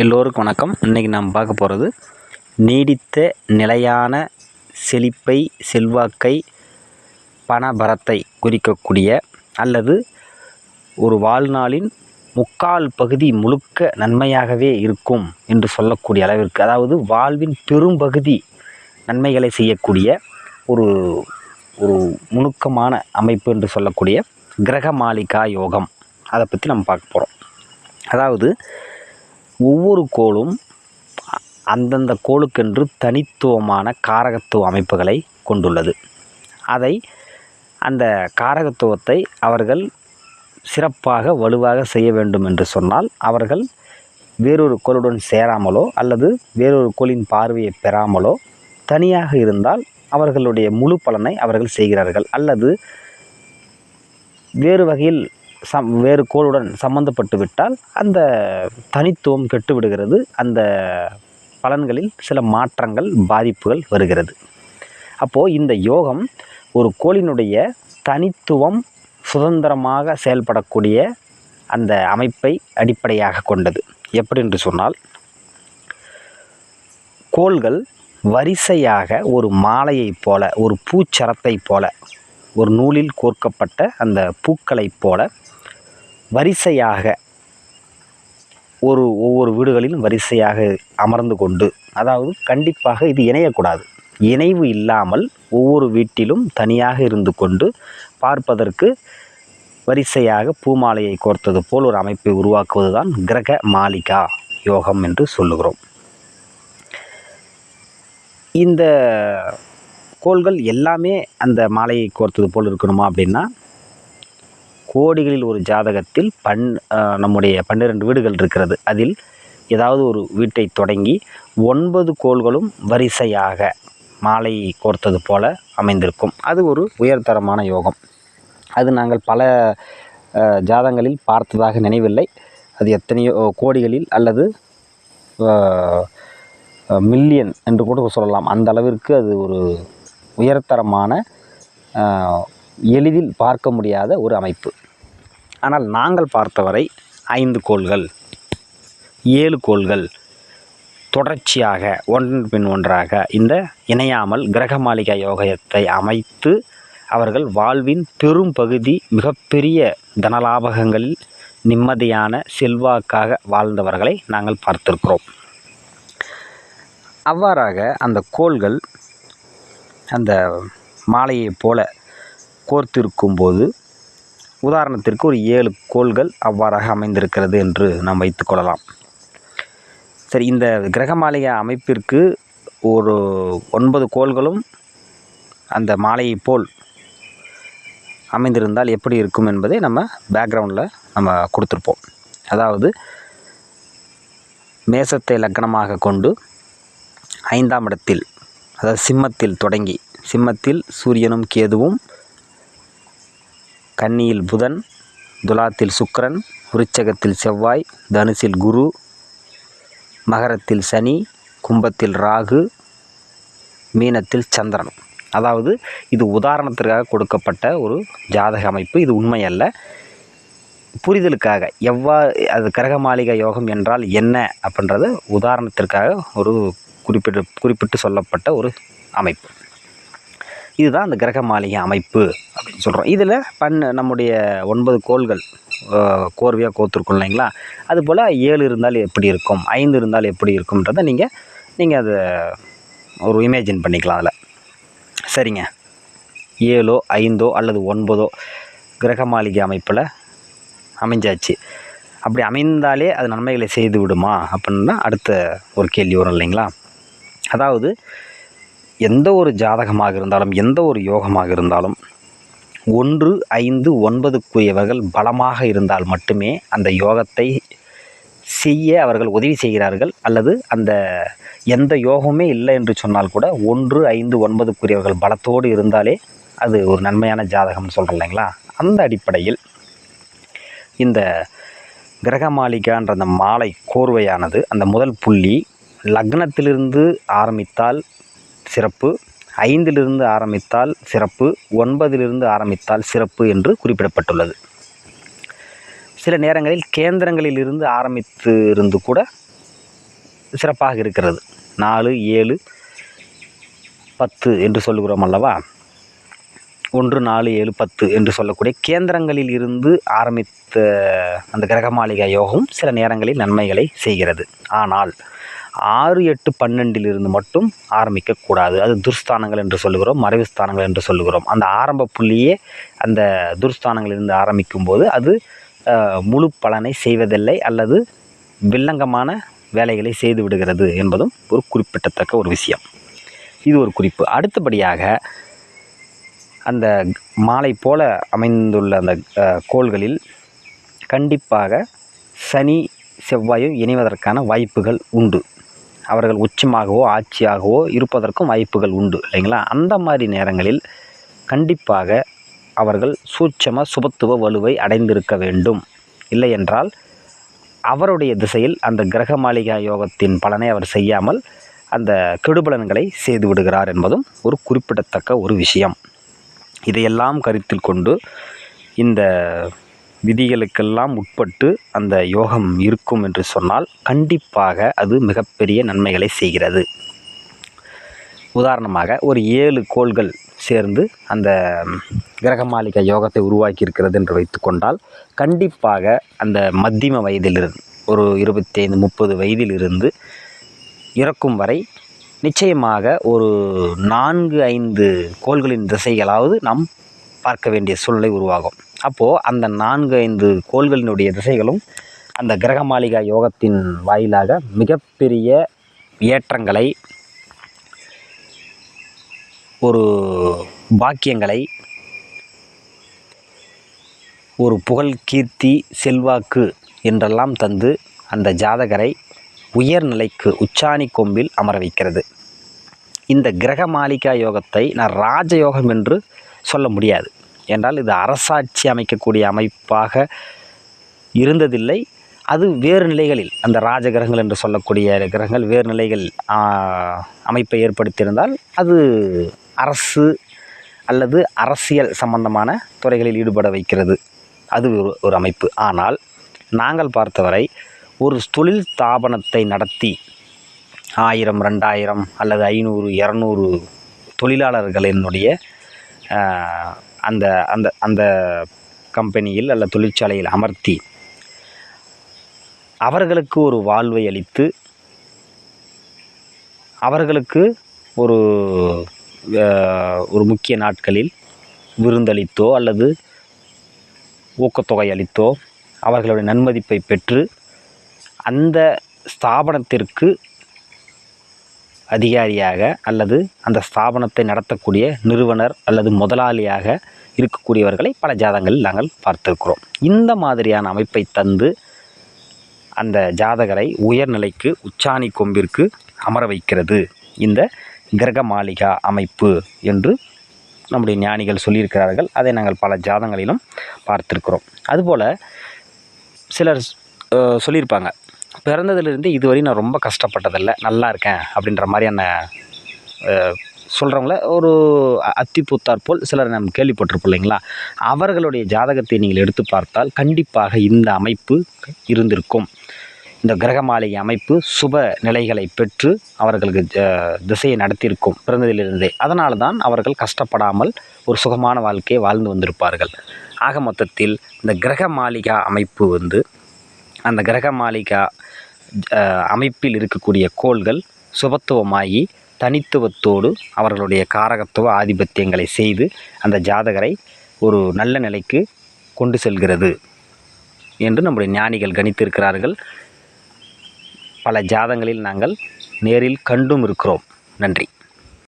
எல்லோருக்கும் வணக்கம். இன்றைக்கி நாம் பார்க்க போகிறது நீடித்த நிலையான செழிப்பை செல்வாக்கை பணபரத்தை குறிக்கக்கூடிய அல்லது ஒரு வாழ்நாளின் முக்கால் பகுதி முழுக்க நன்மையாகவே இருக்கும் என்று சொல்லக்கூடிய அளவிற்கு அதாவது வாழ்வின் பெரும்பகுதி நன்மைகளை செய்யக்கூடிய ஒரு ஒரு நுணுக்கமான அமைப்பு என்று சொல்லக்கூடிய கிரக மாளிகா யோகம். அதை பற்றி நம்ம பார்க்க போகிறோம் அதாவது ஒவ்வொரு கோளும் அந்தந்த கோளுக்கென்று தனித்துவமான காரகத்துவ அமைப்புகளை கொண்டுள்ளது. அதை அந்த காரகத்துவத்தை அவர்கள் சிறப்பாக வலுவாக செய்ய வேண்டும் என்று சொன்னால் அவர்கள் வேறொரு கோளுடன் சேராமலோ அல்லது வேறொரு கோளின் பார்வையை பெறாமலோ தனியாக இருந்தால் அவர்களுடைய முழு பலனை அவர்கள் செய்கிறார்கள். அல்லது வேறு வகையில் சம் வேறு கோளுடன் சம்பந்தப்பட்டு விட்டால் அந்த தனித்துவம் கெட்டுவிடுகிறது. அந்த பலன்களில் சில மாற்றங்கள் பாதிப்புகள் வருகிறது. அப்போது இந்த யோகம் ஒரு கோளினுடைய தனித்துவம் சுதந்திரமாக செயல்படக்கூடிய அந்த அமைப்பை அடிப்படையாக கொண்டது. எப்படி என்று சொன்னால் கோள்கள் வரிசையாக ஒரு மாலையைப் போல ஒரு பூச்சரத்தைப் போல ஒரு நூலில் கோர்க்கப்பட்ட அந்த பூக்களைப் போல வரிசையாக ஒரு ஒவ்வொரு வீடுகளிலும் வரிசையாக அமர்ந்து கொண்டு அதாவது கண்டிப்பாக இது இணையக்கூடாது. இணைவு இல்லாமல் ஒவ்வொரு வீட்டிலும் தனியாக இருந்து கொண்டு பார்ப்பதற்கு வரிசையாக பூமாலையை கோர்த்தது போல் ஒரு அமைப்பை உருவாக்குவது தான் கிரக மாளிகா யோகம் என்று சொல்லுகிறோம். இந்த கோள்கள் எல்லாமே அந்த மாலையை கோர்த்தது போல் இருக்கணுமா அப்படின்னா கோடிகளில் ஒரு ஜாதகத்தில் பன் நம்முடைய பன்னிரெண்டு வீடுகள் இருக்கிறது. அதில் ஏதாவது ஒரு வீட்டை தொடங்கி ஒன்பது கோள்களும் வரிசையாக மாலை கோர்த்தது போல அமைந்திருக்கும். அது ஒரு உயர்தரமான யோகம். அது நாங்கள் பல ஜாதங்களில் பார்த்ததாக நினைவில்லை. அது எத்தனையோ கோடிகளில் அல்லது மில்லியன் என்று கூட சொல்லலாம். அந்த அளவிற்கு அது ஒரு உயர்தரமான எளிதில் பார்க்க முடியாத ஒரு அமைப்பு. ஆனால் நாங்கள் பார்த்தவரை ஐந்து கோள்கள் ஏழு கோள்கள் தொடர்ச்சியாக ஒன்றன் பின் ஒன்றாக இந்த இணையாமல் கிரக மாளிகா யோகத்தை அமைத்து அவர்கள் வாழ்வின் பெரும் பகுதி மிகப்பெரிய தனலாபகங்களில் நிம்மதியான செல்வாக்காக வாழ்ந்தவர்களை நாங்கள் பார்த்திருக்கிறோம். அவ்வாறாக அந்த கோள்கள் அந்த மாலையைப் போல கோர்த்திருக்கும்போது உதாரணத்திற்கு ஒரு ஏழு கோள்கள் அவ்வாறாக அமைந்திருக்கிறது என்று நாம் வைத்துக்கொள்ளலாம் சரி இந்த கிரக மாளிகை அமைப்பிற்கு ஒரு ஒன்பது கோள்களும் அந்த மாலையைப் போல் அமைந்திருந்தால் எப்படி இருக்கும் என்பதை நம்ம பேக்ரவுண்டில் நம்ம கொடுத்துருப்போம். அதாவது மேசத்தை லக்னமாக கொண்டு ஐந்தாம் இடத்தில் அதாவது சிம்மத்தில் தொடங்கி சிம்மத்தில் சூரியனும் கேதுவும் கன்னியில் புதன் துலாத்தில் சுக்கரன் விருச்சகத்தில் செவ்வாய் தனுசில் குரு மகரத்தில் சனி கும்பத்தில் ராகு மீனத்தில் சந்திரன். அதாவது இது உதாரணத்திற்காக கொடுக்கப்பட்ட ஒரு ஜாதக அமைப்பு. இது உண்மை அல்ல புரிதலுக்காக எவ்வா அது கிரக மாளிகை யோகம் என்றால் என்ன அப்படின்றது உதாரணத்திற்காக ஒரு குறிப்பிட்டு குறிப்பிட்டு சொல்லப்பட்ட ஒரு அமைப்பு. இதுதான் அந்த கிரக மாளிகை அமைப்பு அப்படின்னு சொல்கிறோம் இதில் பன் நம்முடைய ஒன்பது கோள்கள் கோர்வையாக கோத்துருக்கோம் இல்லைங்களா? அதுபோல் ஏழு இருந்தால் எப்படி இருக்கும்? ஐந்து இருந்தால் எப்படி இருக்கும்ன்றதை நீங்கள் நீங்கள் அதை ஒரு இமேஜின் பண்ணிக்கலாம் அதில். சரிங்க. ஏழோ ஐந்தோ அல்லது ஒன்பதோ கிரக மாளிகை அமைப்பில் அமைஞ்சாச்சு. அப்படி அமைந்தாலே அது நன்மைகளை செய்து விடுமா? அப்படின்னா அடுத்த ஒரு கேள்வி வரும் இல்லைங்களா? அதாவது எந்த ஒரு ஜாதகமாக இருந்தாலும் எந்த ஒரு யோகமாக இருந்தாலும் ஒன்று ஐந்து ஒன்பதுக்குரியவர்கள் பலமாக இருந்தால் மட்டுமே அந்த யோகத்தை செய்ய அவர்கள் உதவி செய்கிறார்கள். அல்லது அந்த எந்த யோகமே இல்லை என்று சொன்னால் கூட ஒன்று ஐந்து ஒன்பதுக்குரியவர்கள் பலத்தோடு இருந்தாலே அது ஒரு நன்மையான ஜாதகம்னு சொல்கிறோம் இல்லைங்களா? அந்த அடிப்படையில் இந்த கிரக மாளிகான்ற அந்த மாலை கோர்வையானது அந்த முதல் புள்ளி லக்னத்திலிருந்து ஆரம்பித்தால் சிறப்பு ஐந்திலிருந்து ஆரம்பித்தால் சிறப்பு ஒன்பதிலிருந்து ஆரம்பித்தால் சிறப்பு என்று குறிப்பிடப்பட்டுள்ளது. சில நேரங்களில் கேந்திரங்களில் இருந்து ஆரம்பித்து இருந்து கூட சிறப்பாக இருக்கிறது. நாலு ஏழு பத்து என்று சொல்லுகிறோம் அல்லவா? ஒன்று நாலு ஏழு பத்து என்று சொல்லக்கூடிய கேந்திரங்களில் இருந்து ஆரம்பித்த அந்த கிரகமாளிகா யோகம் சில நேரங்களில் நன்மைகளை செய்கிறது. ஆனால் ஆறு எட்டு பன்னெண்டிலிருந்து மட்டும் ஆரம்பிக்கக்கூடாது அது துர்ஸ்தானங்கள் என்று சொல்லுகிறோம் மறைவு ஸ்தானங்கள் என்று சொல்லுகிறோம். அந்த ஆரம்ப புள்ளியே அந்த துர்ஸ்தானங்களிலிருந்து ஆரம்பிக்கும் போது அது முழு பலனை செய்வதில்லை அல்லது வில்லங்கமான வேலைகளை செய்து விடுகிறது என்பதும் ஒரு குறிப்பிடத்தக்க ஒரு விஷயம். இது ஒரு குறிப்பு. அடுத்தபடியாக அந்த மாலை போல அமைந்துள்ள அந்த கோள்களில் கண்டிப்பாக சனி செவ்வாயும் இணைவதற்கான வாய்ப்புகள் உண்டு. அவர்கள் உச்சமாகவோ ஆட்சியாகவோ இருப்பதற்கும் வாய்ப்புகள் உண்டு இல்லைங்களா? அந்த மாதிரி நேரங்களில் கண்டிப்பாக அவர்கள் சூட்சம சுபத்துவ வலுவை அடைந்திருக்க வேண்டும். இல்லை என்றால் அவருடைய திசையில் அந்த கிரக மாளிகா யோகத்தின் பலனை அவர் செய்யாமல் அந்த கெடுபலன்களை செய்து விடுகிறார் என்பதும் ஒரு குறிப்பிடத்தக்க ஒரு விஷயம். இதையெல்லாம் கருத்தில் கொண்டு இந்த விதிகளுக்கெல்லாம் உட்பட்டு அந்த யோகம் இருக்கும் என்று சொன்னால் கண்டிப்பாக அது மிகப்பெரிய நன்மைகளை செய்கிறது. உதாரணமாக ஒரு ஏழு கோள்கள் சேர்ந்து அந்த கிரகமாளிகை யோகத்தை உருவாக்கி இருக்கிறது என்று வைத்துக்கொண்டால் கண்டிப்பாக அந்த மத்தியம வயதிலிருந்து ஒரு இருபத்தைந்து முப்பது வயதிலிருந்து இறக்கும் வரை நிச்சயமாக ஒரு நான்கு ஐந்து கோள்களின் திசைகளாவது நாம் பார்க்க வேண்டிய சூழ்நிலை உருவாகும். அப்போது அந்த நான்கு ஐந்து கோள்களினுடைய திசைகளும் அந்த கிரகமாளிகா யோகத்தின் வாயிலாக மிகப்பெரிய ஏற்றங்களை ஒரு பாக்கியங்களை ஒரு புகழ் கீர்த்தி செல்வாக்கு என்றெல்லாம் தந்து அந்த ஜாதகரை உயர்நிலைக்கு உச்சாணி கொம்பில் அமர வைக்கிறது. இந்த கிரக மாளிகா யோகத்தை நான் ராஜயோகம் என்று சொல்ல முடியாது. என்றால் இது அரசாட்சி அமைக்கக்கூடிய அமைப்பாக இருந்ததில்லை. அது வேறு நிலைகளில் அந்த ராஜ கிரகங்கள் என்று சொல்லக்கூடிய கிரகங்கள் வேறு நிலைகள் அமைப்பை ஏற்படுத்தியிருந்தால் அது அரசு அல்லது அரசியல் சம்பந்தமான துறைகளில் ஈடுபட வைக்கிறது. அது ஒரு ஒரு அமைப்பு. ஆனால் நாங்கள் பார்த்தவரை ஒரு தொழில் ஸ்தாபனத்தை நடத்தி ஆயிரம் ரெண்டாயிரம் அல்லது ஐநூறு இரநூறு தொழிலாளர்களினுடைய அந்த அந்த அந்த கம்பெனியில் அல்ல தொழிற்சாலையில் அமர்த்தி அவர்களுக்கு ஒரு வாழ்வை அளித்து அவர்களுக்கு ஒரு ஒரு முக்கிய நாட்களில் விருந்தளித்தோ அல்லது ஊக்கத்தொகை அளித்தோ அவர்களுடைய நன்மதிப்பை பெற்று அந்த ஸ்தாபனத்திற்கு அதிகாரியாக அல்லது அந்த ஸ்தாபனத்தை நடத்தக்கூடிய நிறுவனர் அல்லது முதலாளியாக இருக்கக்கூடியவர்களை பல ஜாதகங்களில் நாங்கள் பார்த்திருக்கிறோம். இந்த மாதிரியான அமைப்பை தந்து அந்த ஜாதகரை உயர்நிலைக்கு உச்சாணி கொம்பிற்கு அமர வைக்கிறது. இந்த கிரக மாளிகா அமைப்பு என்று நம்முடைய ஞானிகள் சொல்லியிருக்கிறார்கள். அதை நாங்கள் பல ஜாதங்களிலும் பார்த்திருக்கிறோம். அதுபோல் சிலர் சொல்லியிருப்பாங்க. பிறந்ததுலேருந்து இதுவரை நான் ரொம்ப கஷ்டப்பட்டதில்லை. நல்லா இருக்கேன் அப்படின்ற மாதிரியான சொல்கிறவங்கள ஒரு அத்திப்பூத்தார் போல் சிலர் நாம் கேள்விப்பட்டிருப்போம் இல்லைங்களா? அவர்களுடைய ஜாதகத்தை நீங்கள் எடுத்து பார்த்தால் கண்டிப்பாக இந்த அமைப்பு இருந்திருக்கும். இந்த கிரக மாளிகை அமைப்பு சுப நிலைகளை பெற்று அவர்களுக்கு திசையை நடத்தியிருக்கும் பிறந்ததிலிருந்தே. அதனால தான் அவர்கள் கஷ்டப்படாமல் ஒரு சுகமான வாழ்க்கையை வாழ்ந்து வந்திருப்பார்கள். ஆக மொத்தத்தில் இந்த கிரக மாளிகா அமைப்பு வந்து அந்த கிரக மாளிகா அமைப்பில் இருக்கக்கூடிய கோள்கள் சுபத்துவமாகி தனித்துவத்தோடு அவர்களுடைய காரகத்துவ ஆதிபத்தியங்களை செய்து அந்த ஜாதகரை ஒரு நல்ல நிலைக்கு கொண்டு செல்கிறது என்று நம்முடைய ஞானிகள் கணித்திருக்கிறார்கள். பல ஜாதங்களில் நாங்கள் நேரில் கண்டும் இருக்கிறோம். நன்றி.